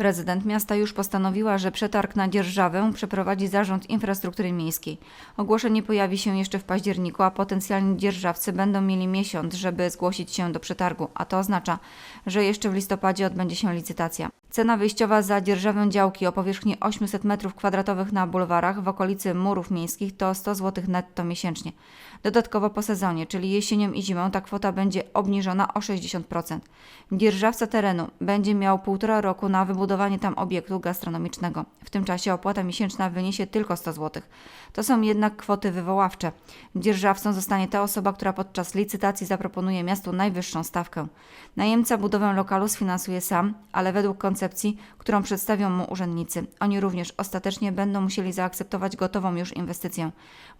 Prezydent miasta już postanowiła, że przetarg na dzierżawę przeprowadzi Zarząd Infrastruktury Miejskiej. Ogłoszenie pojawi się jeszcze w październiku, a potencjalni dzierżawcy będą mieli miesiąc, żeby zgłosić się do przetargu, a to oznacza, że jeszcze w listopadzie odbędzie się licytacja. Cena wyjściowa za dzierżawę działki o powierzchni 800 m2 na bulwarach w okolicy murów miejskich to 100 zł netto miesięcznie. Dodatkowo po sezonie, czyli jesienią i zimą, ta kwota będzie obniżona o 60%. Dzierżawca terenu będzie miał półtora roku na wybudowanie tam obiektu gastronomicznego. W tym czasie opłata miesięczna wyniesie tylko 100 zł. To są jednak kwoty wywoławcze. Dzierżawcą zostanie ta osoba, która podczas licytacji zaproponuje miastu najwyższą stawkę. Najemca budowę lokalu sfinansuje sam, ale według koncepcji, którą przedstawią mu urzędnicy. Oni również ostatecznie będą musieli zaakceptować gotową już inwestycję.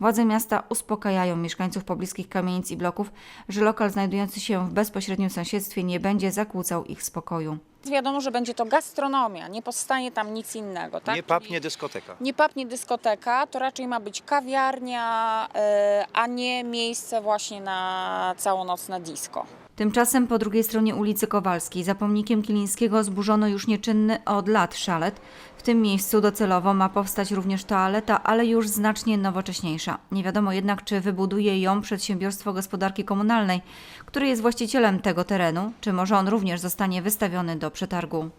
Władze miasta uspokajają mieszkańców pobliskich kamienic i bloków, że lokal znajdujący się w bezpośrednim sąsiedztwie nie będzie zakłócał ich spokoju. Wiadomo, że będzie to gastronomia, nie powstanie tam nic innego. Tak? Nie papnie dyskoteka. nie papnie dyskoteka, to raczej ma być kawiarnia, e, a nie miejsce właśnie na całonocne disco. Tymczasem po drugiej stronie ulicy Kowalskiej za pomnikiem Kilińskiego zburzono już nieczynny od lat szalet. W tym miejscu docelowo ma powstać również toaleta, ale już znacznie nowocześniejsza. Nie wiadomo jednak, czy wybuduje ją przedsiębiorstwo gospodarki komunalnej, które jest właścicielem tego terenu, czy może on również zostanie wystawiony do przetargu.